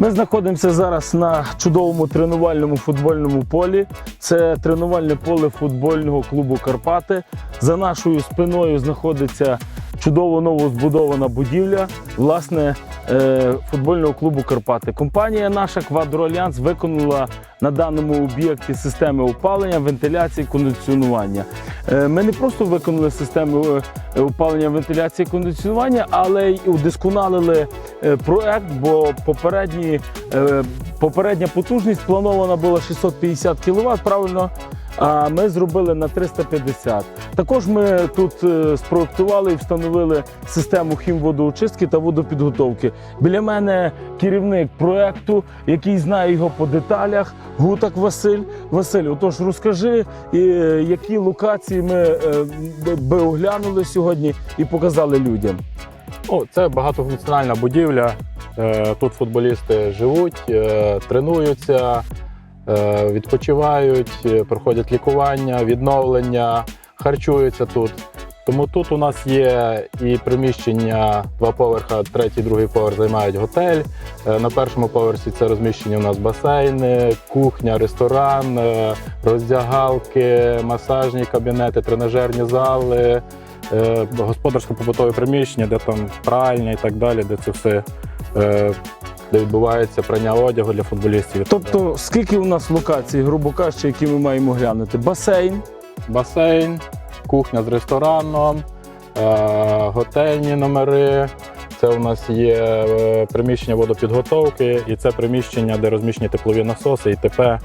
Ми знаходимося зараз на чудовому тренувальному футбольному полі. Це тренувальне поле футбольного клубу Карпати. За нашою спиною знаходиться чудово новозбудована будівля власне е, футбольного клубу Карпати. Компанія наша Квадроальянс виконала на даному об'єкті системи опалення, вентиляції, кондиціонування. Е, Ми не просто виконали систему е, опалення, вентиляції, кондиціонування, але й удосконалили е, проект, бо попередні, е, попередня потужність планована була 650 кВт, правильно. А ми зробили на 350. Також ми тут е, спроектували і встановили систему хімводоочистки та водопідготовки. Біля мене керівник проекту, який знає його по деталях. Гутак Василь. Василь, отож розкажи, е, які локації ми е, би оглянули сьогодні і показали людям. О, це багатофункціональна будівля. Е, Тут футболісти живуть, е, тренуються, е, відпочивають, проходять лікування, відновлення, харчуються тут. Тому тут у нас є і приміщення два поверха, третій, другий поверх займають готель. На першому поверсі це розміщені у нас басейни, кухня, ресторан, роздягалки, масажні кабінети, тренажерні зали, е, господарсько-побутове приміщення, де там пральня і так далі, де це все. Е, Де відбувається прання одягу для футболістів. Тобто, скільки у нас локацій, грубо кажучи, які ми маємо глянути? Басейн, басейн, кухня з рестораном, е, готельні номери. Це у нас є е, приміщення водопідготовки, і це приміщення, де розміщені теплові насоси і ТП.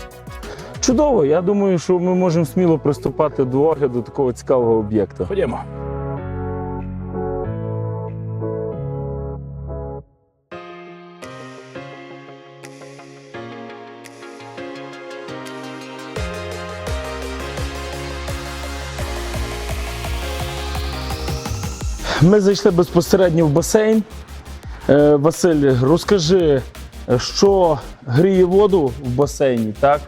Чудово. Я думаю, що ми можемо сміло приступати до огляду такого цікавого об'єкту. Ходімо. Ми зайшли безпосередньо в басейн. Е, Василь, розкажи, що гріє воду в басейні, так?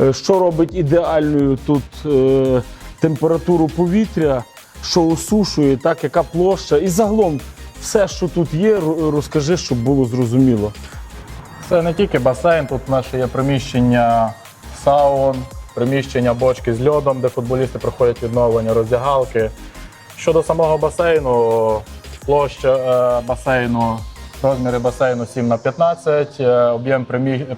Е, Що робить ідеальною тут е, температуру повітря, що осушує, так, яка площа. І загалом все, що тут є, розкажи, щоб було зрозуміло. Це не тільки басейн, тут нас є приміщення саун, приміщення бочки з льодом, де футболісти проходять відновлення, роздягалки. Щодо самого басейну, площа е, басейну, розміри басейну 7 на 15, е, об'єм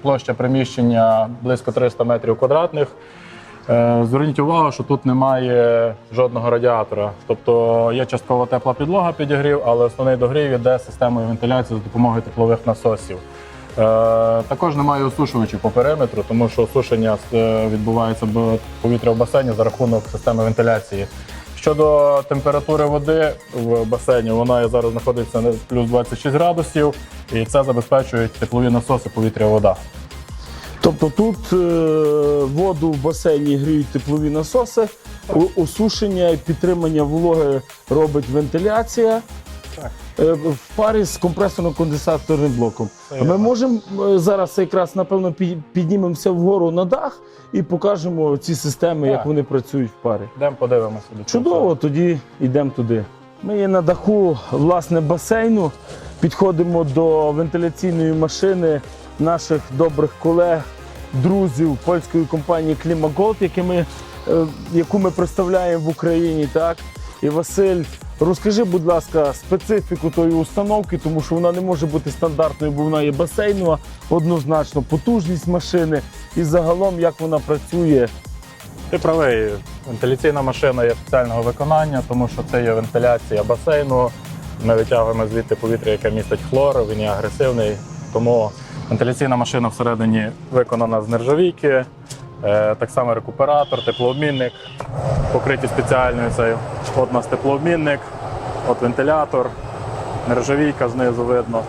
площа приміщення близько 300 метрів квадратних. Е, Зверніть увагу, що тут немає жодного радіатора. Тобто є частково тепла підлога підігрів, але основний догрів йде системою вентиляції за допомогою теплових насосів. Також немає осушувачів по периметру, тому що осушення відбувається повітря в басейні за рахунок системи вентиляції. Щодо температури води в басейні, вона зараз знаходиться на плюс 26 градусів, і це забезпечують теплові насоси повітря-вода. Тобто тут е, воду в басейні гріють теплові насоси, осушення і підтримання вологи робить вентиляція. Е, В парі з компресорно-конденсаторним блоком. А Ми можемо е, зараз якраз напевно піднімемося вгору на дах і покажемо ці системи, як вони працюють в парі. Йдемо подивимося. до цього. Чудово, тоді йдемо туди. Ми є на даху власне басейну. Підходимо до вентиляційної машини наших добрих колег, друзів польської компанії Клімаголд, е, яку ми представляємо в Україні. Так? І Василь, розкажи, будь ласка, специфіку тої установки, тому що вона не може бути стандартною, бо вона є басейнова, однозначно, потужність машини і загалом як вона працює. Ти правий. Вентиляційна машина є спеціального виконання, тому що це є вентиляція басейну. Ми витягуємо звідти повітря, яке містить хлор, він є агресивний. Тому вентиляційна машина всередині виконана з нержавійки. Е, Так само рекуператор, теплообмінник, покриті спеціальною цею. От у нас теплообмінник, от вентилятор, нержавійка знизу видно.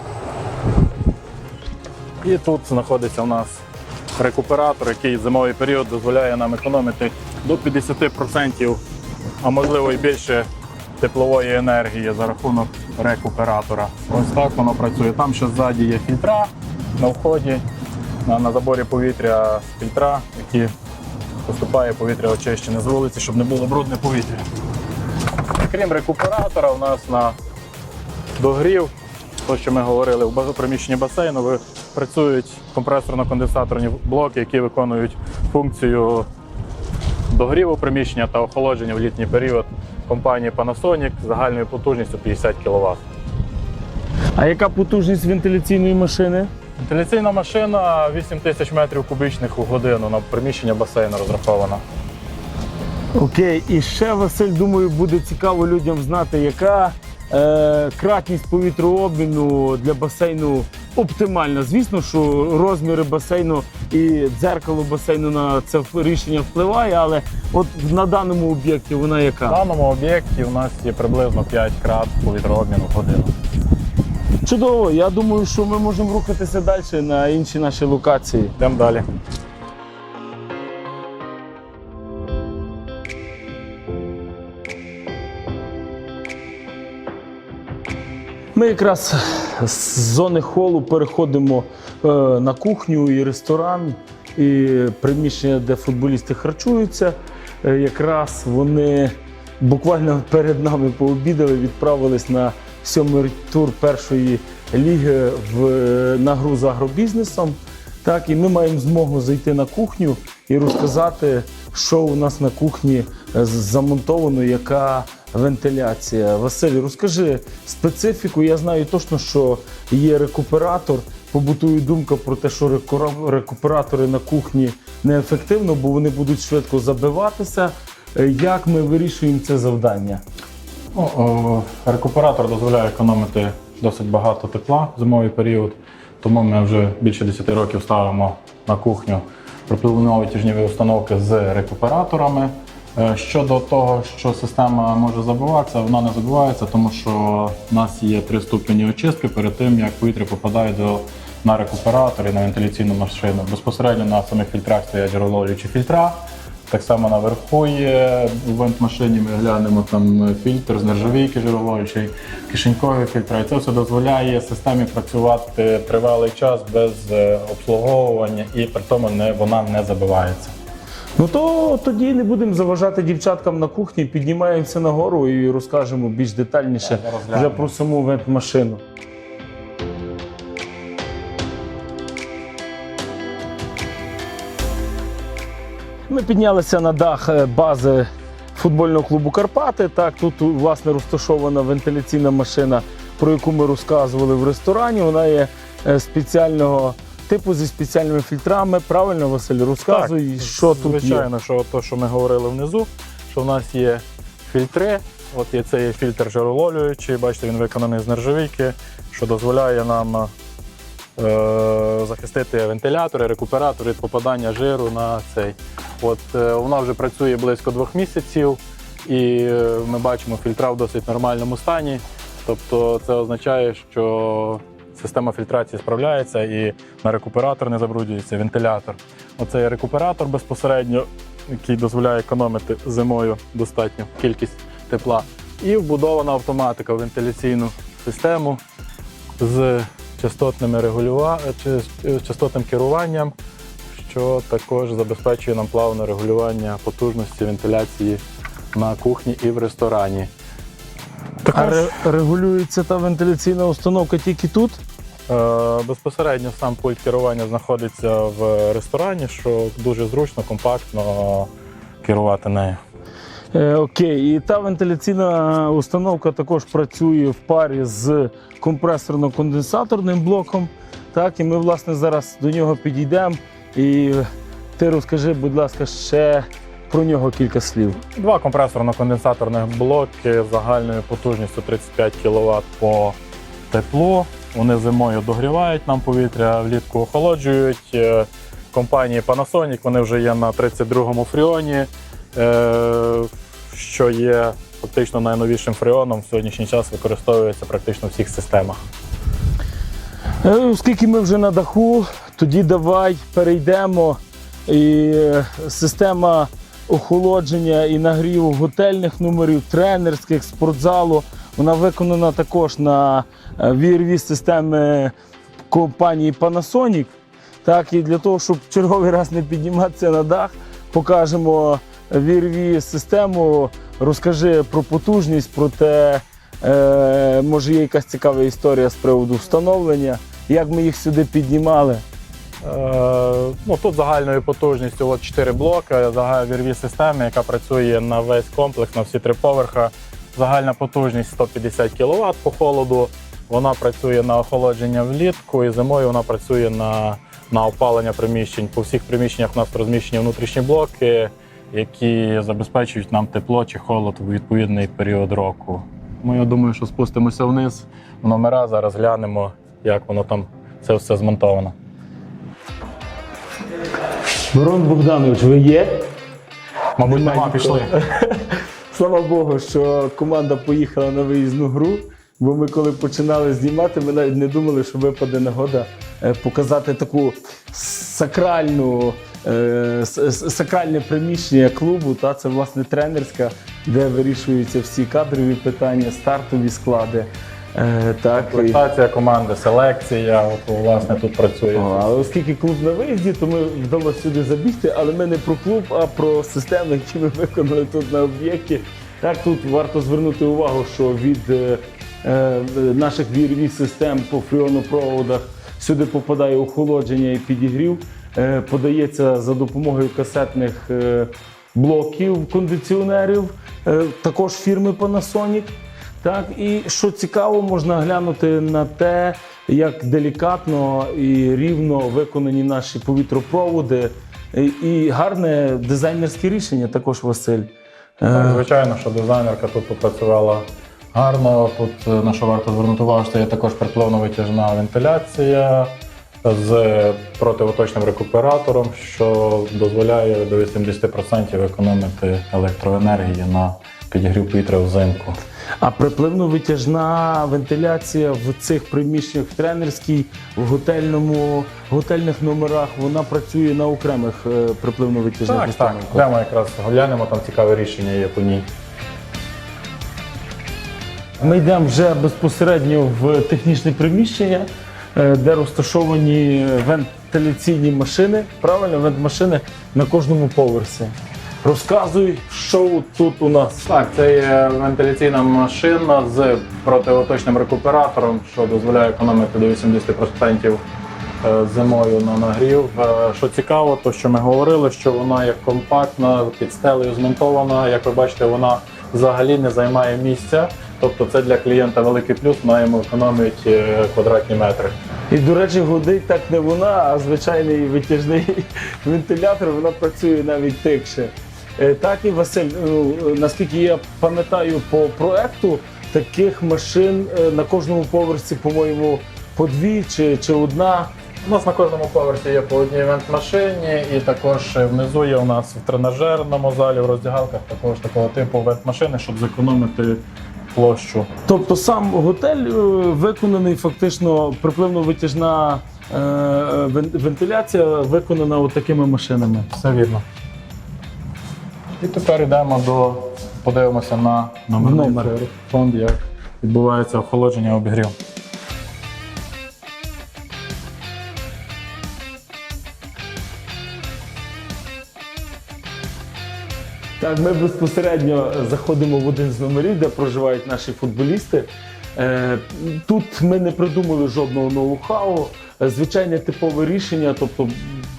І тут знаходиться у нас рекуператор, який зимовий період дозволяє нам економити до 50%, а можливо і більше теплової енергії за рахунок рекуператора. Ось так воно працює. Там ще ззаді є фільтра на вході, на, на заборі повітря фільтра, які поступає повітря очищене з вулиці, щоб не було брудне повітря. Крім рекуператора, у нас на догрів, то, що ми говорили, базу- приміщенні басейну працюють компресорно-конденсаторні блоки, які виконують функцію догріву приміщення та охолодження в літній період компанії Panasonic загальною потужністю 50 кВт. А яка потужність вентиляційної машини? Вентиляційна машина 8 тисяч метрів кубічних у годину на приміщення басейну розрахована. Окей, і ще Василь, думаю, буде цікаво людям знати, яка е, кратність повітрообміну для басейну оптимальна. Звісно, що розміри басейну і дзеркало басейну на це рішення впливає, але от на даному об'єкті вона В яка? даному об'єкті у нас є приблизно 5 крат повітрообміну в годину. Чудово, я думаю, що ми можемо рухатися далі на інші наші локації. Йдемо далі. Ми якраз з зони холу переходимо е, на кухню і ресторан, і приміщення, де футболісти харчуються. Е, якраз вони буквально перед нами пообідали, відправились на сьомий тур першої ліги в, на гру з агробізнесом. Так, і ми маємо змогу зайти на кухню і розказати, що у нас на кухні е, замонтовано, яка вентиляція. Василь, розкажи специфіку. Я знаю точно, що є рекуператор. Побутує думка про те, що рекуператори на кухні неефективно, бо вони будуть швидко забиватися. Е, Як ми вирішуємо це завдання? Ну, о, рекуператор дозволяє економити досить багато тепла в зимовий період, тому ми вже більше 10 років ставимо на кухню пропиловнові тижневі установки з рекуператорами. Е, Щодо того, що система може забиватися, вона не забивається, тому що в нас є три ступені очистки перед тим, як повітря попадає до, на рекуператор і на вентиляційну машину. Безпосередньо на самих фільтрах стоять джереловлюючі фільтра. Так само наверху є у вент-машині ми глянемо там фільтр з нержавійки жироволючий, кишенькові фільтри. І це все дозволяє системі працювати тривалий час без е, обслуговування і при тому не, вона не забивається. Ну то тоді не будемо заважати дівчаткам на кухні, піднімаємося нагору і розкажемо більш детальніше вже про саму вент-машину. Ми піднялися на дах е, бази футбольного клубу Карпати. Так, тут власне розташована вентиляційна машина, про яку ми розказували в ресторані. Вона є е, спеціального типу зі спеціальними фільтрами. Правильно, Василь, розказуй, що тут є. Звичайно, що то, що ми говорили внизу, що в нас є фільтри. От є цей фільтр жироловлюючий, бачите, він виконаний з нержавійки, що дозволяє нам е, захистити вентилятори, рекуператор від попадання жиру на цей. От е, вона вже працює близько двох місяців, і е, ми бачимо фільтра в досить нормальному стані. Тобто це означає, що система фільтрації справляється і на рекуператор не забруднюється вентилятор. Оцей рекуператор безпосередньо, який дозволяє економити зимою достатню кількість тепла. І вбудована автоматика в вентиляційну систему з частотними регулюва... з частотним керуванням, що також забезпечує нам плавне регулювання потужності вентиляції на кухні і в ресторані. А Також ре- регулюється та вентиляційна установка тільки тут? Е, Безпосередньо сам пульт керування знаходиться в ресторані, що дуже зручно, компактно керувати нею. Е, окей, і та вентиляційна установка також працює в парі з компресорно-конденсаторним блоком. Так, і ми, власне, зараз до нього підійдемо. І ти розкажи, будь ласка, ще про нього кілька слів. Два компресорно-конденсаторних блоки загальною потужністю 35 кВт по теплу. Вони зимою догрівають нам повітря, влітку охолоджують. Е, Компанії Panasonic вони вже є на 32-му фріоні, що є фактично найновішим фріоном в сьогоднішній час використовується практично в всіх системах. Е, Оскільки ми вже на даху, тоді давай перейдемо. І е, система охолодження і нагріву готельних номерів, тренерських, спортзалу. Вона виконана також на е, VRV системи компанії Panasonic. Так, і для того, щоб черговий раз не підніматися на дах, покажемо VRV систему. Розкажи про потужність, про те, е, може є якась цікава історія з приводу встановлення, як ми їх сюди піднімали. Е, ну, тут загальною потужністю от 4 блоки, вірві системи, яка працює на весь комплекс, на всі три поверха. Загальна потужність 150 кВт по холоду. Вона працює на охолодження влітку і зимою вона працює на, на опалення приміщень. По всіх приміщеннях у нас розміщені внутрішні блоки, які забезпечують нам тепло чи холод у відповідний період року. Ми я думаю, що спустимося вниз в номера, зараз глянемо, як воно там це все змонтовано. Мирон Богданович, ви є? Мабуть, нема, пішли. Слава Богу, що команда поїхала на виїзну гру. Бо ми коли починали знімати, ми навіть не думали, що випаде нагода е, показати таку сакральну, сакральне приміщення клубу. Та це власне тренерська, де вирішуються всі кадрові питання, стартові склади. Е, так, Комплектація команди, селекція, от власне тут працює. О, але оскільки клуб на виїзді, то ми вдалося сюди забігти, але ми не про клуб, а про системи, які ми виконали тут на об'єкті. Так, тут варто звернути увагу, що від е, е, наших вірві систем по фріонопроводах сюди попадає охолодження і підігрів, е, подається за допомогою касетних е, блоків кондиціонерів, е, також фірми Panasonic. Так, і що цікаво, можна глянути на те, як делікатно і рівно виконані наші повітропроводи, і- гарне дизайнерське рішення також Василь. Так, Е, Звичайно, що дизайнерка тут попрацювала гарно. Тут е, на що варто звернути увагу, що є також приплавно-витяжна вентиляція з противоточним рекуператором, що дозволяє до 80% економити електроенергії на підігрів повітря взимку. А припливно-витяжна вентиляція в цих приміщеннях в тренерській, в готельному, готельних номерах, вона працює на окремих е, припливно-витяжних Так, так. Прямо якраз глянемо, там цікаве рішення є по ній. Ми йдемо вже безпосередньо в технічне приміщення, де розташовані вентиляційні машини. Правильно, вентмашини на кожному поверсі. Розказуй, що тут у нас. Так, це є вентиляційна машина з противоточним рекуператором, що дозволяє економити до 80% е, зимою на нагрів. Е, Що цікаво, то що ми говорили, що вона є компактна, під стелею змонтована. Як ви бачите, вона взагалі не займає місця. Тобто це для клієнта великий плюс, вона йому економить е, квадратні метри. І, до речі, гудить так не вона, а звичайний витяжний вентилятор, вона працює навіть тихше. Е, Так і Василь, ну, наскільки я пам'ятаю по проекту, таких машин е, на кожному поверсі, по-моєму, по дві чи, чи одна. У нас на кожному поверсі є по одній вент-машині, і також внизу є у нас в тренажерному залі, в роздягалках також такого типу вент-машини, щоб зекономити площу. Тобто сам готель е, виконаний фактично припливно-витяжна е, вентиляція виконана от такими машинами. Все вірно. І тепер йдемо до подивимося на Номер. фонд, як відбувається охолодження обігрів. Так, ми безпосередньо заходимо в один з номерів, де проживають наші футболісти. Е, Тут ми не придумали жодного ноу-хау. Звичайне типове рішення. Тобто,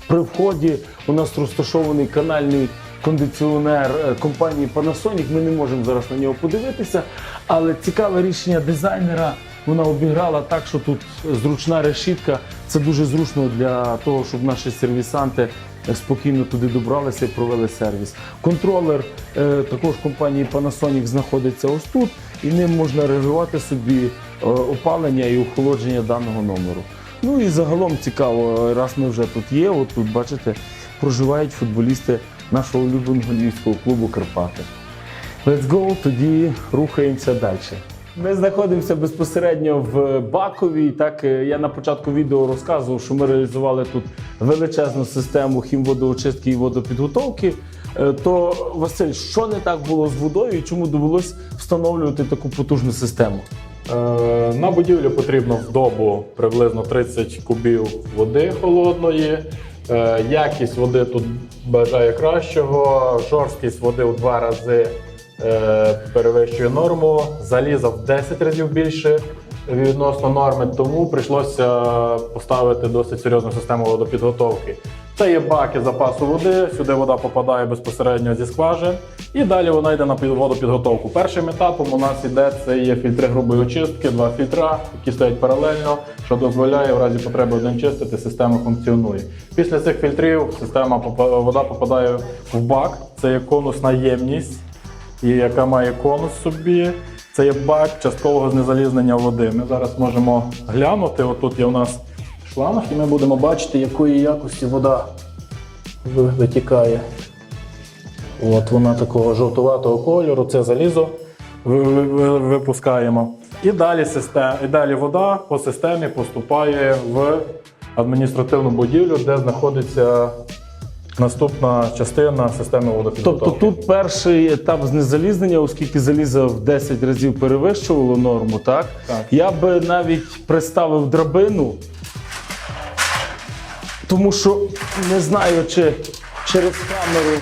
при вході у нас розташований канальний кондиціонер е, компанії Panasonic. Ми не можемо зараз на нього подивитися. Але цікаве рішення дизайнера. Вона обіграла так, що тут зручна решітка. Це дуже зручно для того, щоб наші сервісанти спокійно туди добралися і провели сервіс. Контролер е, також компанії Panasonic знаходиться ось тут, і ним можна регулювати собі е, опалення і охолодження даного номеру. Ну і загалом цікаво, раз ми вже тут є, от тут бачите, проживають футболісти нашого улюбленого львівського клубу Карпати. Let's go, тоді рухаємося далі. Ми знаходимося безпосередньо в Бакові. Так е, я на початку відео розказував, що ми реалізували тут величезну систему хімводоочистки і водопідготовки. Е, То Василь, що не так було з водою і чому довелось встановлювати таку потужну систему? Е, На будівлю потрібно в добу приблизно 30 кубів води холодної. Якість води тут бажає кращого, жорсткість води у два рази перевищує норму, заліза в 10 разів більше відносно норми, тому прийшлося поставити досить серйозну систему водопідготовки. Це є баки запасу води, сюди вода попадає безпосередньо зі скважин, і далі вона йде на під- водопідготовку. Першим етапом у нас іде це є фільтри грубої очистки, два фільтра, які стоять паралельно, що дозволяє в разі потреби один чистити, система функціонує. Після цих фільтрів система вода попадає в бак. Це є конусна ємність, і яка має конус собі. Це є бак часткового знезалізнення води. Ми зараз можемо глянути. Отут є у нас шланг, і ми будемо бачити, якої якості вода витікає. От вона такого жовтуватого кольору, це залізо ви- ви- ви- випускаємо. І далі, систем, і далі вода по системі поступає в адміністративну будівлю, де знаходиться наступна частина системи водопідготовки. Тобто тут перший етап знезалізнення, оскільки залізо в 10 разів перевищувало норму, так? Так. Я би навіть приставив драбину, тому що не знаю, чи через камеру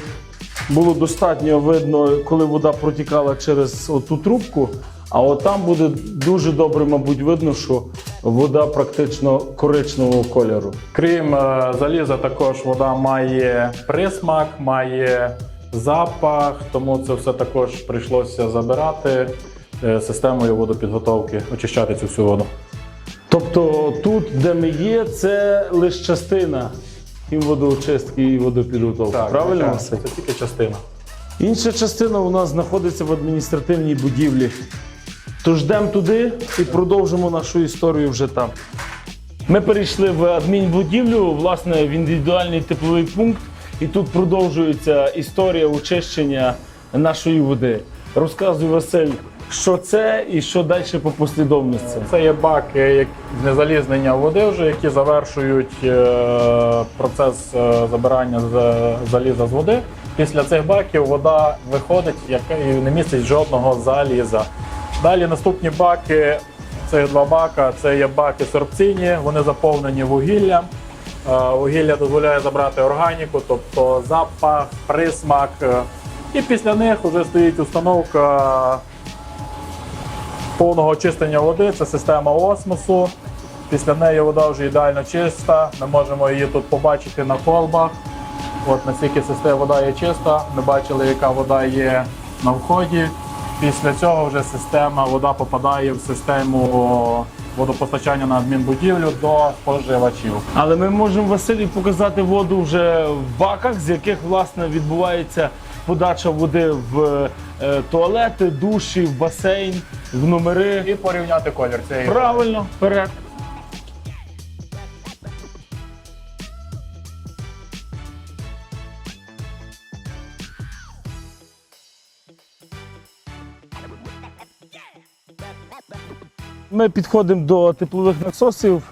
було достатньо видно, коли вода протікала через оту трубку. А от там буде дуже добре, мабуть, видно, що вода практично коричневого кольору. Крім е, заліза, також вода має присмак, має запах, тому це все також прийшлося забирати е, системою водопідготовки, очищати цю всю воду. Тобто тут, де ми є, це лише частина і водоочистки, і водопідготовки. Правильно, звичайно, Василь? це тільки частина. Інша частина у нас знаходиться в адміністративній будівлі. Тож йдемо туди і продовжимо нашу історію вже там. Ми перейшли в адмінбудівлю, власне, в індивідуальний тепловий пункт, і тут продовжується історія очищення нашої води. Розказуй, Василь, що це і що далі по послідовності. Це є баки як- знезалізнення води, вже, які завершують е, процес е, забирання заліза з води. Після цих баків вода виходить, яка не містить жодного заліза. Далі наступні баки, це два бака, це є баки сорбційні, вони заповнені вугіллям. Е, Вугілля дозволяє забрати органіку, тобто запах, присмак. е, І після них вже стоїть установка повного очищення води. Це система осмосу. Після неї вода вже ідеально чиста. Ми можемо її тут побачити на колбах. От наскільки система вода є чиста. Ми бачили, яка вода є на вході. Після цього вже система вода попадає в систему водопостачання на адмінбудівлю до споживачів. Але ми можемо Василі показати воду вже в баках, з яких власне відбувається подача води в е, туалети, душі, в басейн, в номери. І порівняти колір цієї води. Правильно, вперед. Ми підходимо до теплових насосів.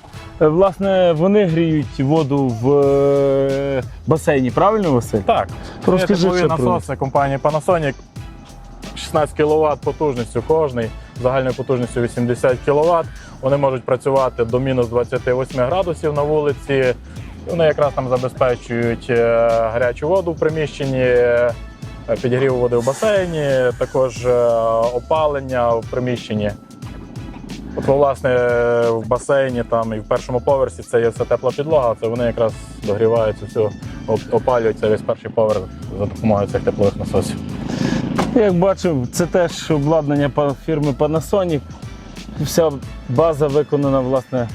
Е, Власне, вони гріють воду в е, басейні, правильно, Василь? Так, Розкажи теплові насоси компанії Panasonic. 16 кВт потужністю кожний, загальною потужністю 80 кВт. Вони можуть працювати до мінус 28 градусів на вулиці. Вони якраз там забезпечують е, гарячу воду в приміщенні, підігрів води в басейні, також опалення в приміщенні. От, власне, в басейні там і в першому поверсі це є все тепла підлога, це вони якраз догріваються оп- опалюються весь перший поверх за допомогою цих теплових насосів. Як бачив, це теж обладнання фірми Panasonic. Вся база виконана власне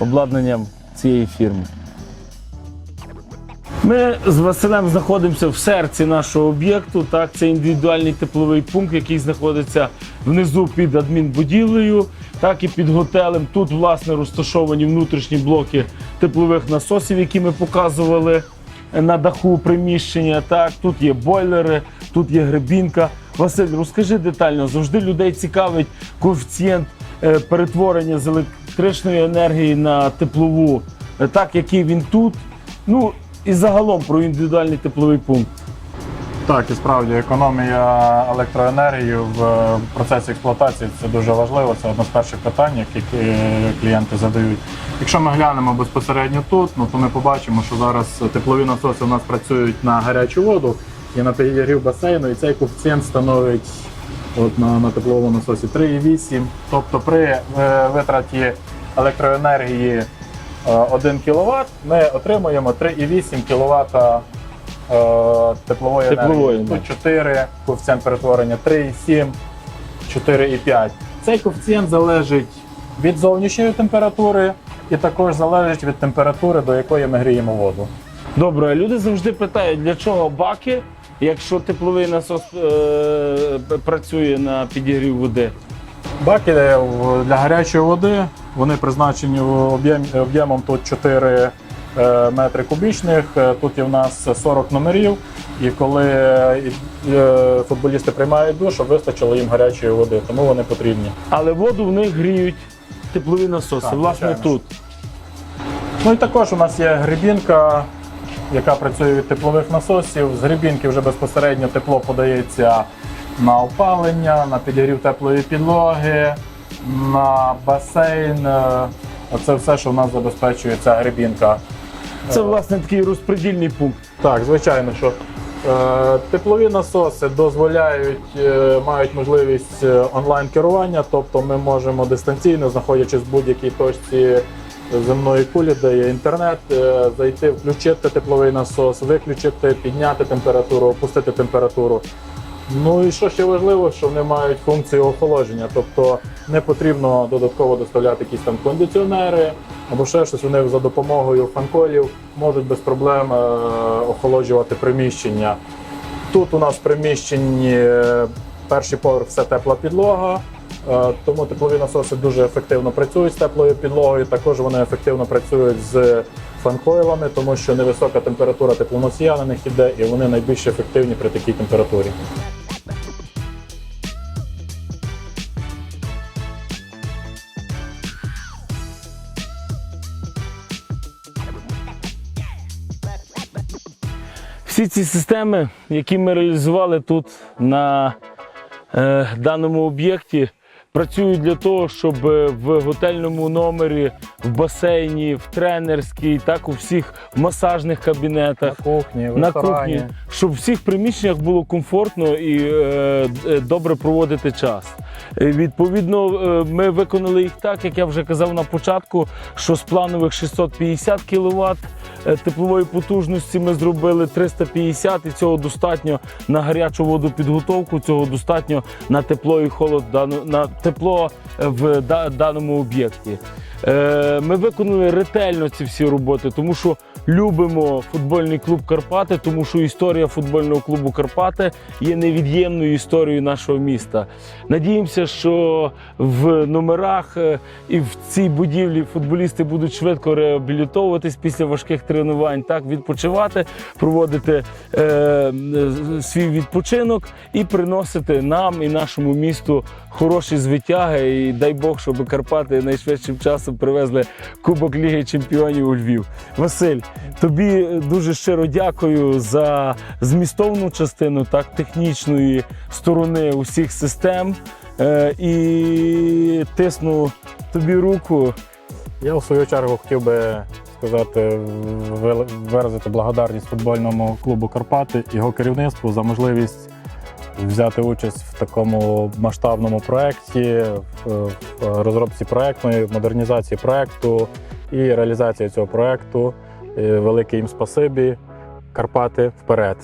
обладнанням цієї фірми. Ми з Василем знаходимося в серці нашого об'єкту. Так, це індивідуальний тепловий пункт, який знаходиться внизу під адмінбудівлею, так і під готелем. Тут, власне, розташовані внутрішні блоки теплових насосів, які ми показували на даху приміщення. Так, тут є бойлери, тут є гребінка. Василь, розкажи детально. Завжди людей цікавить коефіцієнт е, перетворення з електричної енергії на теплову, е, так який він тут. Ну і загалом про індивідуальний тепловий пункт. Так, і справді економія електроенергії в е, процесі експлуатації це дуже важливо. Це одне з перших питань, які е, клієнти задають. Якщо ми глянемо безпосередньо тут, ну то ми побачимо, що зараз теплові насоси у нас працюють на гарячу воду. і на підігрів басейну, і цей коефіцієнт становить от на, на тепловому насосі 3,8. Тобто при е, витраті електроенергії е, 1 кВт ми отримуємо 3,8 кВт теплової, Теплової енергії. Тут 4, коефіцієнт перетворення 3,7, 4,5. Цей коефіцієнт залежить від зовнішньої температури і також залежить від температури, до якої ми гріємо воду. Добре, люди завжди питають, для чого баки, якщо тепловий насос е, працює на підігрів води. Баки для гарячої води вони призначені об'ємом тут 4 е, метри кубічних. Е, Тут є в нас 40 номерів. І коли е, е, футболісти приймають душ, щоб вистачило їм гарячої води, тому вони потрібні. Але воду в них гріють теплові насоси. Так, Власне, звичайно. тут. Ну і також у нас є грибінка, яка працює від теплових насосів. З грибінки вже безпосередньо тепло подається на опалення, на підігрів теплої підлоги, на басейн. Е, Оце все, що в нас забезпечує ця грибінка. Це, власне, такий розпредільний пункт. Так, звичайно, що е, теплові насоси дозволяють, е, мають можливість е, онлайн-керування, тобто ми можемо дистанційно, знаходячись в будь-якій точці земної кулі, де є інтернет, зайти, включити тепловий насос, виключити, підняти температуру, опустити температуру. Ну і що ще важливо, що вони мають функцію охолодження, тобто не потрібно додатково доставляти якісь там кондиціонери або ще щось. Вони за допомогою фанколів можуть без проблем е, охолоджувати приміщення. Тут у нас в приміщенні е, перший поверх все тепла підлога. е, Тому теплові насоси дуже ефективно працюють з теплою підлогою. Також вони ефективно працюють з фанкойлами, тому що невисока температура теплоносія на них іде, і вони найбільш ефективні при такій температурі. Всі ці системи, які ми реалізували тут на е, даному об'єкті, працюють для того, щоб е, в готельному номері, в басейні, в тренерській, так у всіх масажних кабінетах. кухні, в на кухні, щоб в всіх приміщеннях було комфортно і е, е, добре проводити час. Е, Відповідно, ми виконали їх так, як я вже казав на початку, що з планових 650 кВт теплової потужності ми зробили 350 і цього достатньо на гарячу водопідготовку, цього достатньо на тепло і холод на тепло е, в даному об'єкті. Е, Ми виконали ретельно ці всі роботи, тому що любимо футбольний клуб Карпати, тому що історія футбольного клубу Карпати є невід'ємною історією нашого міста. Надіємося, що в номерах е, і в цій будівлі футболісти будуть швидко реабілітовуватись після важких тренувань, так відпочивати, проводити е, свій відпочинок і приносити нам і нашому місту хороші звитяги. І дай Бог, щоб Карпати найшвидшим часом привезли Кубок Ліги Чемпіонів у Львів. Василь, тобі дуже щиро дякую за змістовну частину, так технічної сторони усіх систем. Е, і тисну тобі руку. Я у свою чергу хотів би сказати, виразити благодарність футбольному клубу Карпати, його керівництву за можливість взяти участь в такому масштабному проєкті, в, розробці проєктної, модернізації проєкту і реалізації цього проєкту. Е, Велике їм спасибі. Карпати вперед!